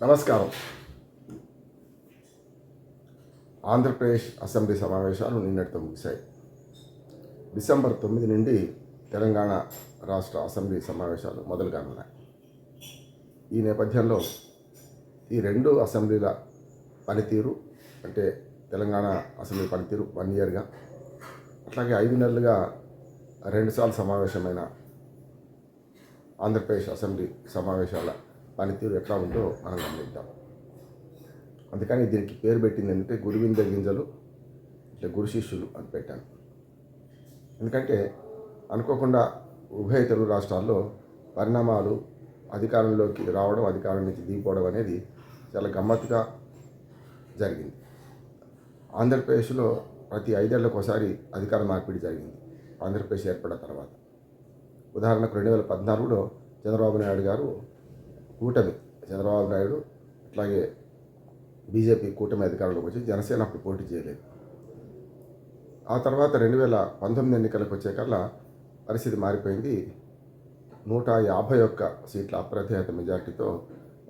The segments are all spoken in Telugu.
నమస్కారం. ఆంధ్రప్రదేశ్ అసెంబ్లీ సమావేశాలు నిన్నటితో ముగిశాయి. డిసెంబర్ తొమ్మిది నుండి తెలంగాణ రాష్ట్ర అసెంబ్లీ సమావేశాలు మొదలు కానున్నాయి. ఈ నేపథ్యంలో ఈ రెండు అసెంబ్లీల పనితీరు అంటే తెలంగాణ అసెంబ్లీ పనితీరు వన్ ఇయర్గా అట్లాగే ఐదు నెలలుగా రెండుసార్లు సమావేశమైన ఆంధ్రప్రదేశ్ అసెంబ్లీ సమావేశాల పనితీరు ఎట్లా ఉందో మనం గమనిద్దాం. అందుకని దీనికి పేరు పెట్టింది ఏంటంటే గురువింద గింజలు అంటే గురు శిష్యులు అని పెట్టాను. ఎందుకంటే అనుకోకుండా ఉభయ తెలుగు రాష్ట్రాల్లో పరిణామాలు అధికారంలోకి రావడం అధికారం నుంచి దిగిపోవడం అనేది చాలా గమ్మత్తుగా జరిగింది. ఆంధ్రప్రదేశ్లో ప్రతి ఐదేళ్ళకు ఒకసారి అధికార మార్పిడి జరిగింది. ఆంధ్రప్రదేశ్ ఏర్పడిన తర్వాత. ఉదాహరణకు రెండు వేల పద్నాలుగులో చంద్రబాబు నాయుడు గారు కూటమి చంద్రబాబు నాయుడు అట్లాగే బీజేపీ కూటమి అధికారంలోకి వచ్చి జనసేన అప్పుడు పోటీ చేయలేదు. ఆ తర్వాత రెండు వేల పంతొమ్మిది ఎన్నికలకు వచ్చేకల్లా పరిస్థితి మారిపోయింది. నూట యాభై ఒక్క సీట్ల అప్రతిహత మెజార్టీతో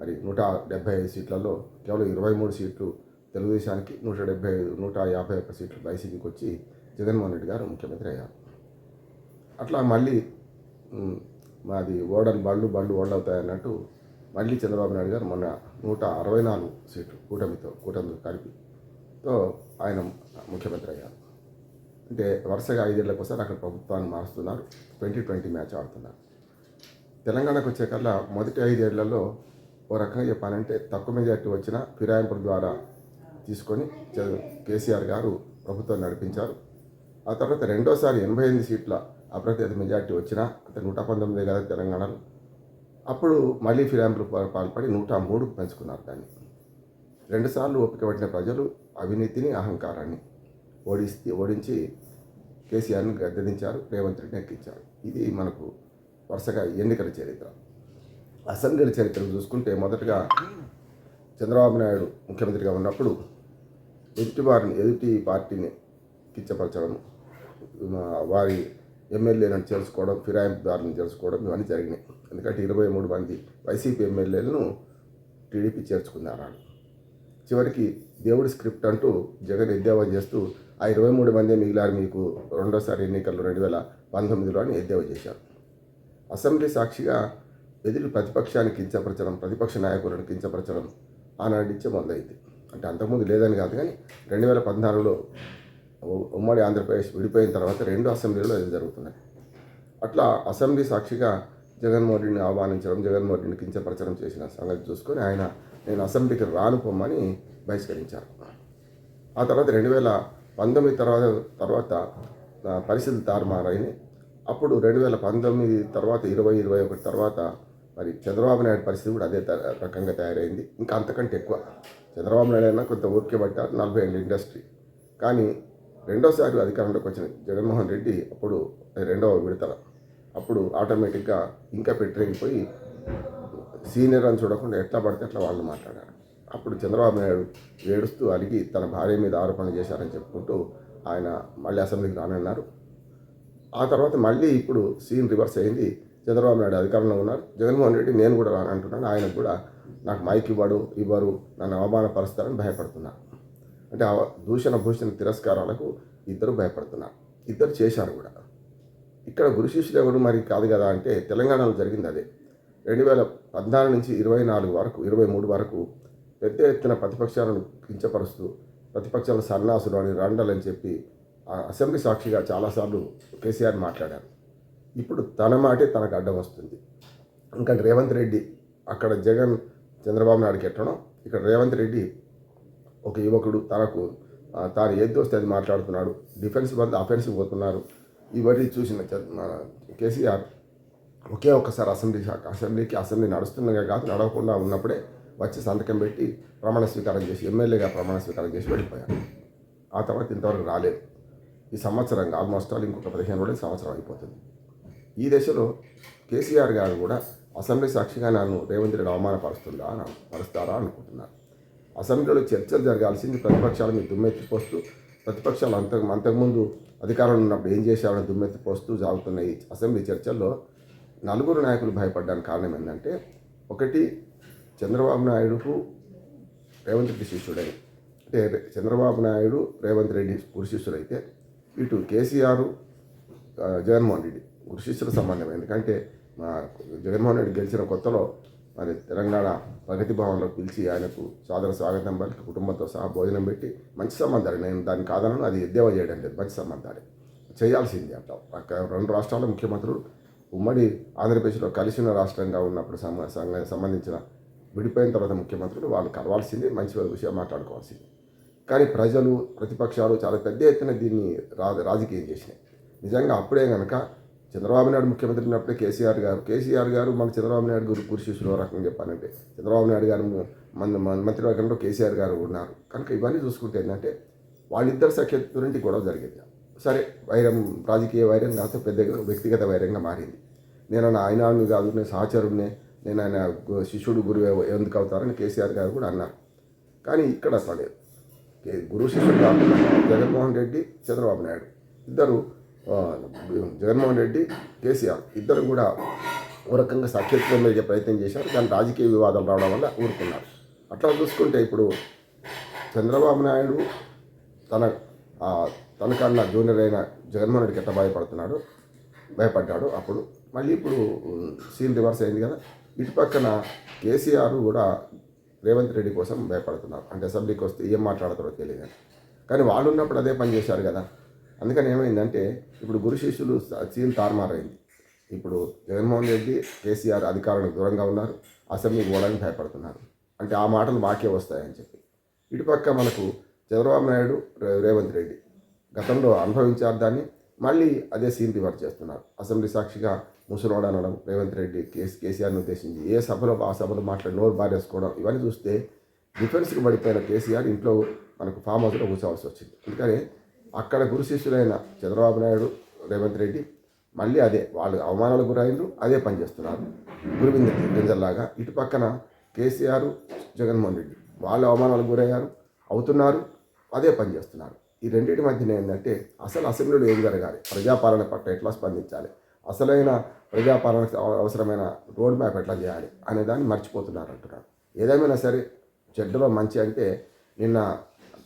మరి నూట డెబ్బై ఐదు సీట్లలో కేవలం ఇరవై మూడు సీట్లు తెలుగుదేశానికి నూట డెబ్బై ఐదు నూట యాభై ఒక్క సీట్లు వైసీపీకి వచ్చి జగన్మోహన్ రెడ్డి గారు ముఖ్యమంత్రి అయ్యారు. అట్లా మళ్ళీ మాది ఓడలు బళ్ళు బళ్ళు ఓడవుతాయి అన్నట్టు మళ్ళీ చంద్రబాబు నాయుడు గారు మొన్న నూట అరవై నాలుగు సీట్లు కూటమితో కూటమితో కలిపితో ఆయన ముఖ్యమంత్రి అయ్యారు. అంటే వరుసగా ఐదేళ్ళకు ఒకసారి అక్కడ ప్రభుత్వాన్ని మారుస్తున్నారు. ట్వంటీ ట్వంటీ మ్యాచ్ ఆడుతున్నారు. తెలంగాణకు వచ్చేకల్లా మొదటి ఐదేళ్ళలో ఓ రకంగా చెప్పాలంటే తక్కువ మెజార్టీ వచ్చిన ఫిరాయింపుల ద్వారా తీసుకొని కేసీఆర్ గారు ప్రభుత్వం నడిపించారు. ఆ తర్వాత రెండోసారి ఎనభై ఎనిమిది సీట్ల అప్రతిహత మెజార్టీ వచ్చినా అంటే నూట పంతొమ్మిది కదా తెలంగాణలో అప్పుడు మళ్ళీ ఫిరాయింపులు పాల్పడి నూట మూడుకు పెంచుకున్నారు దాన్ని. రెండుసార్లు ఓపిక పట్టిన ప్రజలు అవినీతిని అహంకారాన్ని ఓడిస్తే ఓడించి కేసీఆర్ని గద్దెదించారు రేవంత్ రెడ్డిని ఎక్కించారు. ఇది మనకు వరుసగా ఎన్నికల చరిత్ర. అసెంబ్లీల చరిత్ర చూసుకుంటే మొదటగా చంద్రబాబు నాయుడు ముఖ్యమంత్రిగా ఉన్నప్పుడు ఎదుటి వారిని ఎదుటి పార్టీని కించపరచడం వారి ఎమ్మెల్యేలను చేర్చుకోవడం ఫిరాయింపుదారులను చేర్చుకోవడం ఇవన్నీ జరిగినాయి. ఎందుకంటే ఇరవై మూడు మంది వైసీపీ ఎమ్మెల్యేలను టీడీపీ చేర్చుకున్నారు చివరికి దేవుడి స్క్రిప్ట్ అంటూ జగన్ ఎద్దేవా చేస్తూ ఆ ఇరవై మూడు మంది మిగిలారు మీకు రెండోసారి ఎన్నికల్లో రెండు వేల పంతొమ్మిదిలో అని ఎద్దేవా చేశారు. అసెంబ్లీ సాక్షిగా ఎదురు ప్రతిపక్షాన్ని కించపరచడం ప్రతిపక్ష నాయకులను కించపరచడం ఆనాడించే మొదలైంది. అంటే అంతకుముందు లేదని కాదు కానీ రెండు వేల పద్నాలుగులో ఉమ్మడి ఆంధ్రప్రదేశ్ విడిపోయిన తర్వాత రెండు అసెంబ్లీలో ఇది జరుగుతున్నాయి అట్లా అసెంబ్లీ సాక్షిగా జగన్మోహన్ రెడ్డిని ఆహ్వానించడం జగన్మోహన్ రెడ్డిని కించపరచడం చేసిన సంగతి చూసుకొని ఆయన నేను అసెంబ్లీకి రాను పొమ్మని బహిష్కరించారు. ఆ తర్వాత రెండు వేల పంతొమ్మిది తర్వాత తర్వాత పరిస్థితులు తారుమారైనాయి అప్పుడు రెండు వేల పంతొమ్మిది తర్వాత ఇరవై ఇరవై ఒకటి తర్వాత మరి చంద్రబాబు నాయుడు పరిస్థితి కూడా అదే రకంగా తయారైంది. ఇంకా అంతకంటే ఎక్కువ. చంద్రబాబు నాయుడు అయినా కొంత ఓపిక పట్టారు నలభై ఏళ్ళ ఇండస్ట్రీ. కానీ రెండోసారి అధికారంలోకి వచ్చిన జగన్మోహన్ రెడ్డి అప్పుడు రెండవ విడతల అప్పుడు ఆటోమేటిక్గా ఇంకా పెట్టిపోయి సీనియర్ అని చూడకుండా ఎట్లా పడితే అట్లా వాళ్ళు మాట్లాడారు. అప్పుడు చంద్రబాబు నాయుడు ఏడుస్తూ అలిగి తన భార్య మీద ఆరోపణలు చేశారని చెప్పుకుంటూ ఆయన మళ్ళీ అసెంబ్లీకి రానన్నారు. ఆ తర్వాత మళ్ళీ ఇప్పుడు సీన్ రివర్స్ అయింది. చంద్రబాబు నాయుడు అధికారంలో ఉన్నారు. జగన్మోహన్ రెడ్డి నేను కూడా రానంటున్నాను ఆయన కూడా నాకు మైక్ ఇవ్వడు ఇవ్వరు నన్ను అవమానపరుస్తారని భయపడుతున్నారు. అంటే ఆ దూషణ భూషణ తిరస్కారాలకు ఇద్దరు భయపడుతున్నారు. ఇద్దరు చేశారు కూడా. ఇక్కడ గురు శిష్యులు ఎవరు మరి కాదు కదా అంటే తెలంగాణలో జరిగింది అదే. రెండు వేల పద్నాలుగు నుంచి ఇరవై నాలుగు వరకు ఇరవై మూడు వరకు పెద్ద ఎత్తున ప్రతిపక్షాలను కించపరుస్తూ ప్రతిపక్షాల సన్నాసులు అని రండలని చెప్పి ఆ అసెంబ్లీ సాక్షిగా చాలాసార్లు కేసీఆర్ మాట్లాడారు. ఇప్పుడు తన మాటే తనకు అడ్డం వస్తుంది. ఇంకా రేవంత్ రెడ్డి అక్కడ జగన్ చంద్రబాబు నాయుడుకి ఎట్టడం ఇక్కడ రేవంత్ రెడ్డి ఒక యువకుడు తనకు తాను ఏది వస్తే అది మాట్లాడుతున్నాడు డిఫెన్స్ బంద్ అఫెన్సివ్ పోతున్నారు ఇవన్నీ చూసిన మన కేసీఆర్ ఒకే ఒక్కసారి అసెంబ్లీ అసెంబ్లీకి అసెంబ్లీ నడుస్తుండగా కాదు నడవకుండా ఉన్నప్పుడే వచ్చి సంతకం పెట్టి ప్రమాణ స్వీకారం చేసి ఎమ్మెల్యేగా ప్రమాణ స్వీకారం చేసి వెళ్ళిపోయారు. ఆ తర్వాత ఇంతవరకు రాలేదు. ఈ సంవత్సరం ఆల్మోస్ట్ ఆల్ ఇంకొక పదిహేను రోజులు సంవత్సరం అయిపోతుంది. ఈ దశలో కేసీఆర్ గారు కూడా అసెంబ్లీ సాక్షిగా నన్ను రేవంత్ రెడ్డి అవమానపరుస్తుందా పరుస్తారా అనుకుంటున్నారు. అసెంబ్లీలో చర్చలు జరగాల్సింది ప్రతిపక్షాల మీద దుమ్మెత్తిపోస్తూ ప్రతిపక్షాలు అంత అంతకుముందు అధికారంలో ఉన్నప్పుడు ఏం చేశారని దుమ్మెత్తిపోస్తూ సాగుతున్న ఈ అసెంబ్లీ చర్చల్లో నలుగురు నాయకులు భయపడ్డానికి కారణం ఏంటంటే ఒకటి చంద్రబాబు నాయుడుకు రేవంత్ రెడ్డి శిష్యుడని అంటే చంద్రబాబు నాయుడు రేవంత్ రెడ్డి గురుశిష్యుడైతే ఇటు కేసీఆర్ జగన్మోహన్ రెడ్డి గురుశిష్యుల సంబంధం. ఎందుకంటే జగన్మోహన్ రెడ్డి గెలిచిన కొత్తలో మరి తెలంగాణ ప్రగతి భవన్లో పిలిచి ఆయనకు సాదర స్వాగతం పలికి కుటుంబంతో సహా భోజనం పెట్టి మంచి సంబంధాలు నేను దాన్ని కాదనను అది ఎద్దేవా చేయడం లేదు. మంచి సంబంధాలు చేయాల్సింది అంటాం. రెండు రాష్ట్రాల ముఖ్యమంత్రులు ఉమ్మడి ఆంధ్రప్రదేశ్లో కలిసిన రాష్ట్రంగా ఉన్నప్పుడు సంబంధించిన విడిపోయిన తర్వాత ముఖ్యమంత్రులు వాళ్ళు కలవాల్సింది మంచి విషయం మాట్లాడుకోవాల్సింది. కానీ ప్రజలు ప్రతిపక్షాలు చాలా పెద్ద ఎత్తున దీన్ని రాజకీయం చేసినాయి. నిజంగా అప్పుడే కనుక చంద్రబాబు నాయుడు ముఖ్యమంత్రి ఉన్నప్పుడే కేసీఆర్ గారు కేసీఆర్ గారు మాకు చంద్రబాబు నాయుడు గురు గురు శిష్యులు రకంగా చెప్పాలంటే. చంద్రబాబు నాయుడు గారు మన మంత్రివర్గంలో కేసీఆర్ గారు ఉన్నారు. కనుక ఇవన్నీ చూసుకుంటే ఏంటంటే వాళ్ళిద్దరు సఖ్యత గురించి గొడవ జరిగింది. సరే వైరం రాజకీయ వైరం కాదు పెద్ద వ్యక్తిగత వైరంగా మారింది. నేను ఆయన ఆయనాన్ని కాదు నేను సహచరుడినే నేను ఆయన గు- శిష్యుడు గురువు ఎందుకు అవుతారని కేసీఆర్ గారు కూడా అన్నారు. కానీ ఇక్కడ పడేది కే- గురు శిష్యుడు కాకుండా జగన్మోహన్ రెడ్డి చంద్రబాబు నాయుడు. ఇద్దరు జగన్మోహన్ రెడ్డి కేసీఆర్ ఇద్దరు కూడా ఓ రకంగా సఖ్యత్వం వేసే ప్రయత్నం చేశారు. కానీ రాజకీయ వివాదాలు రావడం వల్ల ఊరుకున్నారు. అట్లా చూసుకుంటే ఇప్పుడు చంద్రబాబు నాయుడు తన తనకన్నా జూనియర్ అయిన జగన్మోహన్ రెడ్డికి ఎట్లా భయపడుతున్నాడు భయపడ్డాడు అప్పుడు. మళ్ళీ ఇప్పుడు సీన్ రివర్స్ అయింది కదా. ఇటు పక్కన కేసీఆర్ కూడా రేవంత్ రెడ్డి కోసం భయపడుతున్నారు. అంటే అసెంబ్లీకి వస్తే ఏం మాట్లాడతారో తెలియదు. కానీ వాళ్ళు ఉన్నప్పుడు అదే పని చేశారు కదా. అందుకని ఏమైందంటే ఇప్పుడు గురు శిష్యులు సీన్ తారుమారైంది ఇప్పుడు జగన్మోహన్ రెడ్డి కేసీఆర్ అధికారులకు దూరంగా ఉన్నారు అసెంబ్లీకి పోవడానికి భయపడుతున్నారు. అంటే ఆ మాటలు మాకే వస్తాయని చెప్పి. ఇటుపక్క మనకు చంద్రబాబు నాయుడు రేవంత్ రెడ్డి గతంలో అనుభవించారు దాన్ని మళ్ళీ అదే సీన్ రివర్స్ చేస్తున్నారు. అసెంబ్లీ సాక్షిగా ముసలోడ అనడం రేవంత్ రెడ్డి కేసు కేసీఆర్ని ఉద్దేశించి ఏ సభలో ఆ సభలో మాట్లాడి నోరు బారేసుకోవడం ఇవన్నీ చూస్తే డిఫెన్స్కి పడిపోయిన కేసీఆర్ ఇంట్లో మనకు ఫామ్ హౌస్లో కూర్చోవాల్సి వచ్చింది. అందుకని అక్కడ గురు శిష్యులైన చంద్రబాబు నాయుడు రేవంత్ రెడ్డి మళ్ళీ అదే వాళ్ళు అవమానాలకు గురైండ్రు అదే పనిచేస్తున్నారు గురువింద గింజల్లాగా ఇటు పక్కన కేసీఆర్ జగన్మోహన్ రెడ్డి వాళ్ళు అవమానాలకు గురయ్యారు అవుతున్నారు అదే పనిచేస్తున్నారు ఈ రెండింటి మధ్యన ఏంటంటే అసలు అసెంబ్లీలో ఏం జరగాలి? ప్రజాపాలన పట్ల ఎట్లా స్పందించాలి? అసలైన ప్రజాపాలనకు అవసరమైన రోడ్ మ్యాప్ ఎట్లా చేయాలి అనే దాన్ని మర్చిపోతున్నారు అంటున్నారు. ఏదేమైనా సరే చెడ్డలో మంచి అంటే నిన్న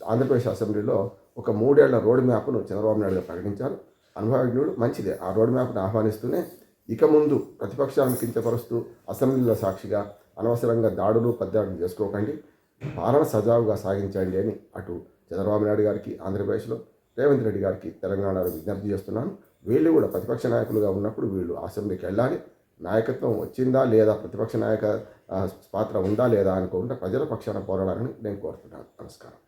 ఆంధ్రప్రదేశ్ అసెంబ్లీలో ఒక మూడేళ్ళ రోడ్ మ్యాప్ను చంద్రబాబు నాయుడు గారు ప్రకటించారు. అనుభవజ్ఞుడు మంచిదే. ఆ రోడ్ మ్యాప్ను ఆహ్వానిస్తూనే ఇక ముందు ప్రతిపక్షాలను కించపరుస్తూ అసెంబ్లీలో సాక్షిగా అనవసరంగా దాడులు పద్దాడులు చేసుకోకండి. పాలన సజావుగా సాగించండి అని అటు చంద్రబాబు నాయుడు గారికి ఆంధ్రప్రదేశ్లో రేవంత్ రెడ్డి గారికి తెలంగాణలో విజ్ఞప్తి చేస్తున్నాను. వీళ్ళు కూడా ప్రతిపక్ష నాయకులుగా ఉన్నప్పుడు వీళ్ళు అసెంబ్లీకి వెళ్ళాలి. నాయకత్వం వచ్చిందా లేదా ప్రతిపక్ష నాయక పాత్ర ఉందా లేదా అనుకోకుండా ప్రజల పక్షాన పోరాడాలని నేను కోరుతున్నాను. నమస్కారం.